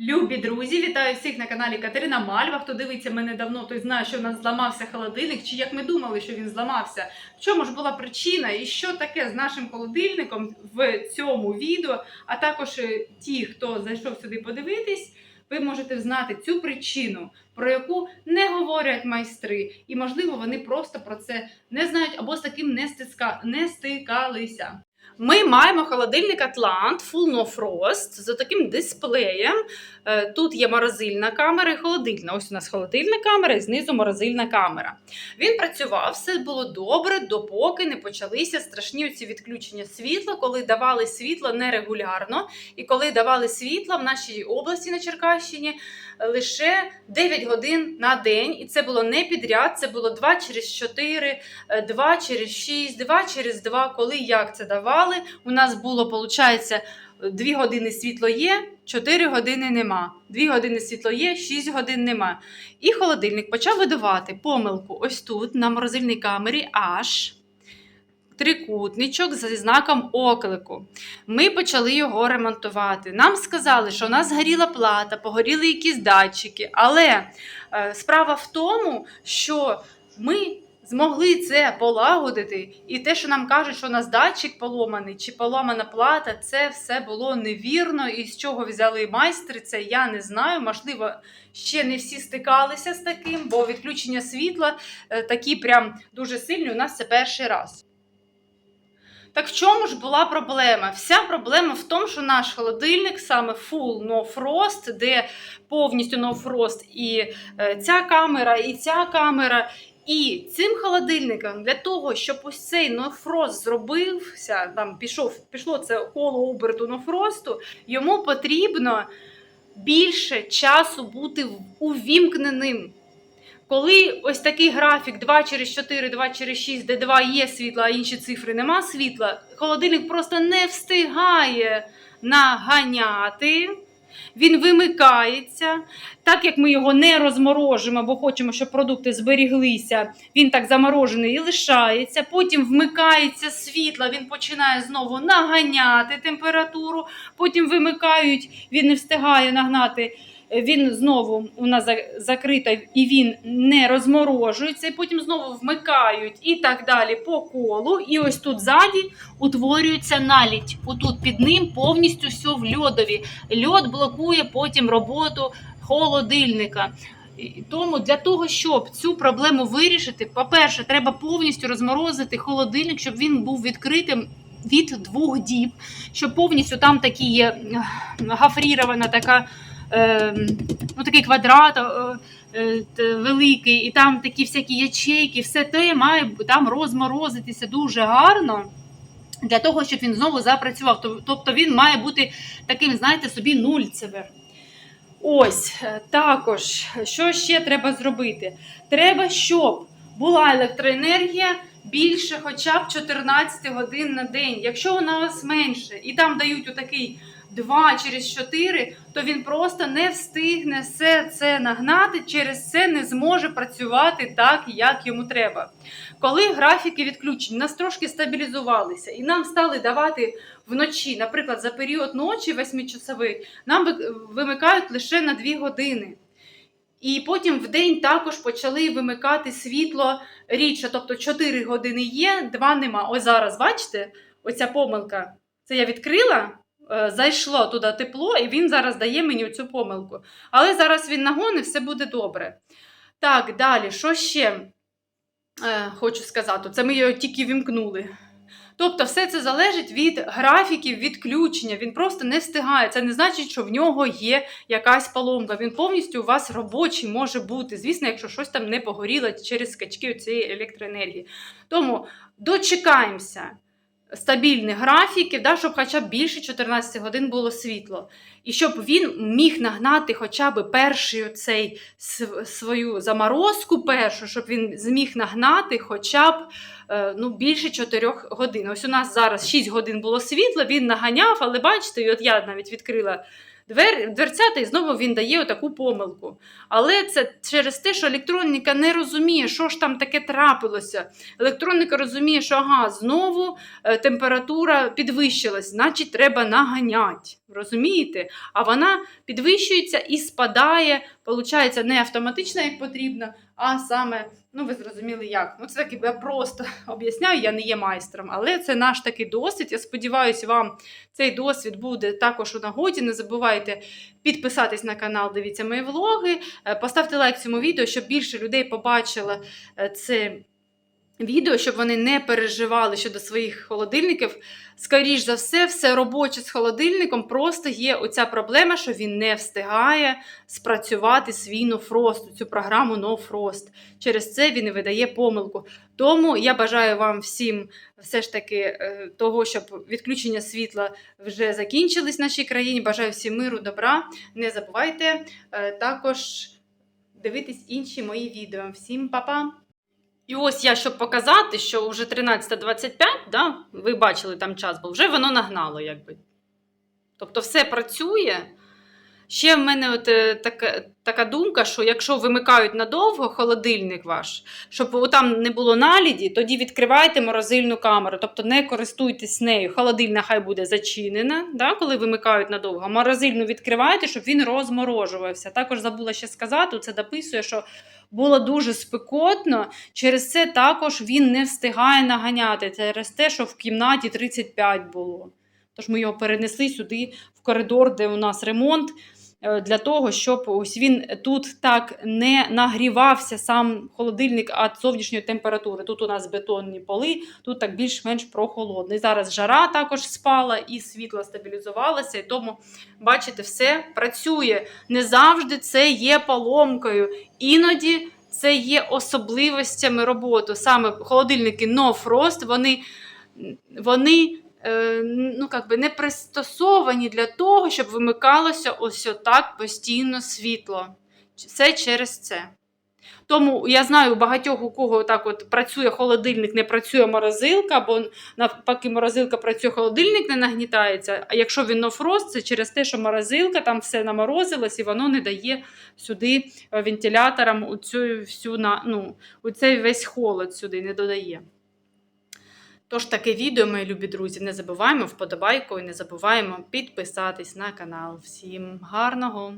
Любі друзі, вітаю всіх на каналі Катерина Мальва. Хто дивиться мене давно, той знає, що в нас зламався холодильник, чи як ми думали, що він зламався. В чому ж була причина і що таке з нашим холодильником в цьому відео, а також е, ті, хто зайшов сюди подивитись, ви можете знати цю причину, про яку не говорять майстри, і можливо вони просто про це не знають або з таким не, стикалися. Ми маємо холодильник Atlant Full No Frost з таким дисплеєм. Е, Тут є морозильна камера і холодильна. Ось у нас холодильна камера і знизу морозильна камера. Він працював, все було добре, допоки не почалися страшні ці відключення світла, коли давали світло нерегулярно. І коли давали світло в нашій області на Черкащині е, лише 9 годин на день. І це було не підряд, це було 2 через 4, 2 через 6, 2 через 2. Коли як це давали, у нас було, виходить, 2 години світло є, 4 години нема. 2 години світло є, 6 годин нема. І холодильник почав видавати помилку ось тут, на морозильній камері, аж трикутничок зі знаком оклику. Ми почали його ремонтувати. Нам сказали, що у нас згоріла плата, погоріли якісь датчики. Але е, справа в тому, що ми змогли це полагодити, і те, що нам кажуть, що у нас датчик поломаний чи поламана плата, це все було невірно. І з чого взяли майстри, це я не знаю. Можливо, ще не всі стикалися з таким, бо відключення світла е, такі прям дуже сильні. У нас це перший раз. Так в чому ж була проблема? Вся проблема в тому, що наш холодильник саме full no frost, де повністю no frost і е, ця камера, і ця камера. І цим холодильником для того, щоб ось цей нофрост зробився, там пішов, пішло це коло оберту нофросту, йому потрібно більше часу бути увімкненим. Коли ось такий графік 2 через 4, 2 через 6, де 2 є світла, а інші цифри нема світла, холодильник просто не встигає наганяти. Він вимикається. Так як ми його не розморожимо, бо хочемо, щоб продукти зберіглися, він так заморожений і лишається. Потім вмикається світло, він починає знову наганяти температуру. Потім вимикають, він не встигає нагнати. Він знову у нас за- закрита і він не розморожується, і потім знову вмикають і так далі по колу. І ось тут ззаді утворюється налідь. Отут під ним повністю все в льодові. Льод блокує потім роботу холодильника. Тому для того, щоб цю проблему вирішити, по-перше, треба повністю розморозити холодильник, щоб він був відкритим від двох діб, щоб повністю там такі є гафрірована така. Е, ну, такий квадрат е, великий, і там такі всякі ячейки, все те має там розморозитися дуже гарно. Для того, щоб він знову запрацював. Тобто він має бути таким, знаєте, собі нульцевим. Ось е, також, що ще треба зробити? Треба, щоб була електроенергія більше хоча б 14 годин на день. Якщо вона у вас менше, і там дають отакий 2 через 4, то він просто не встигне все це нагнати, через це не зможе працювати так, як йому треба. Коли графіки відключень нас трошки стабілізувалися і нам стали давати вночі, наприклад, за період ночі 8-часовий, нам вимикають лише на 2 години. І потім в день також почали вимикати світло рідше, тобто 4 години є, 2 нема. Ось зараз, бачите, оця помилка. Це я відкрила, зайшло туди тепло, і він зараз дає мені цю помилку. Але зараз він нагонить, все буде добре. Так, далі, що ще е, хочу сказати? Це ми його тільки вімкнули. Тобто, все це залежить від графіків відключення. Він просто не встигає. Це не значить, що в нього є якась поломка. Він повністю у вас робочий може бути. Звісно, якщо щось там не погоріло через скачки цієї електроенергії. Тому дочекаємося стабільних графіків, да, щоб хоча б більше 14 годин було світло. І щоб він міг нагнати хоча б перший цей свою заморозку першу, щоб він зміг нагнати хоча б е, ну, більше 4 годин. Ось у нас зараз 6 годин було світло, він наганяв, але бачите, і от я навіть відкрила двер, дверцята, і знову він дає отаку помилку. Але це через те, що електроніка не розуміє, що ж там таке трапилося. Електроніка розуміє, що ага, знову е, температура підвищилась, значить, треба наганяти. Розумієте? А вона підвищується і спадає, виходить, не автоматично, як потрібно, а саме, ну ви зрозуміли як. Ну, це так я просто об'ясняю, я не є майстром, але це наш такий досвід. Я сподіваюся, вам цей досвід буде також у нагоді. Не забувайте підписатись на канал, дивіться мої влоги, е, поставте лайк цьому відео, щоб більше людей побачило е, це відео, щоб вони не переживали щодо своїх холодильників. Скоріш за все, все робоче з холодильником, просто є оця проблема, що він не встигає спрацювати свій No Frost, цю програму No Frost. Через це він і видає помилку. Тому я бажаю вам всім все ж таки е, того, щоб відключення світла вже закінчились в нашій країні. Бажаю всім миру, добра. Не забувайте е, також дивитись інші мої відео. Всім па-па! І ось я, щоб показати, що вже 13.25, да, ви бачили там час, бо вже воно нагнало, якби. Тобто все працює. Ще в мене от, е, така, така думка, що якщо вимикають надовго холодильник ваш, щоб там не було наліді, тоді відкривайте морозильну камеру, тобто не користуйтесь нею. Холодильна хай буде зачинена, да, коли вимикають надовго. Морозильну відкривайте, щоб він розморожувався. Також забула ще сказати, це дописує, що було дуже спекотно, через це також він не встигає наганяти, через те, що в кімнаті 35 було. Тож ми його перенесли сюди, в коридор, де у нас ремонт, для того, щоб ось він тут так не нагрівався сам холодильник від зовнішньої температури. Тут у нас бетонні поли, тут так більш-менш прохолодний. Зараз жара також спала і світло стабілізувалося, і тому, бачите, все працює. Не завжди це є поломкою. Іноді це є особливостями роботи. Саме холодильники No Frost, вони, вони е, ну, как би не пристосовані для того, щоб вимикалося ось отак постійно світло. Все через це. Тому я знаю у багатьох, у кого так от працює холодильник, не працює морозилка, або навпаки, морозилка працює, холодильник не нагнітається. А якщо він нофрост, це через те, що морозилка там все наморозилось і воно не дає сюди е, вентиляторам у цю всю ну, у цей весь холод сюди не додає. Тож таке відео, мої любі друзі, не забуваємо вподобайку і не забуваємо підписатись на канал. Всім гарного!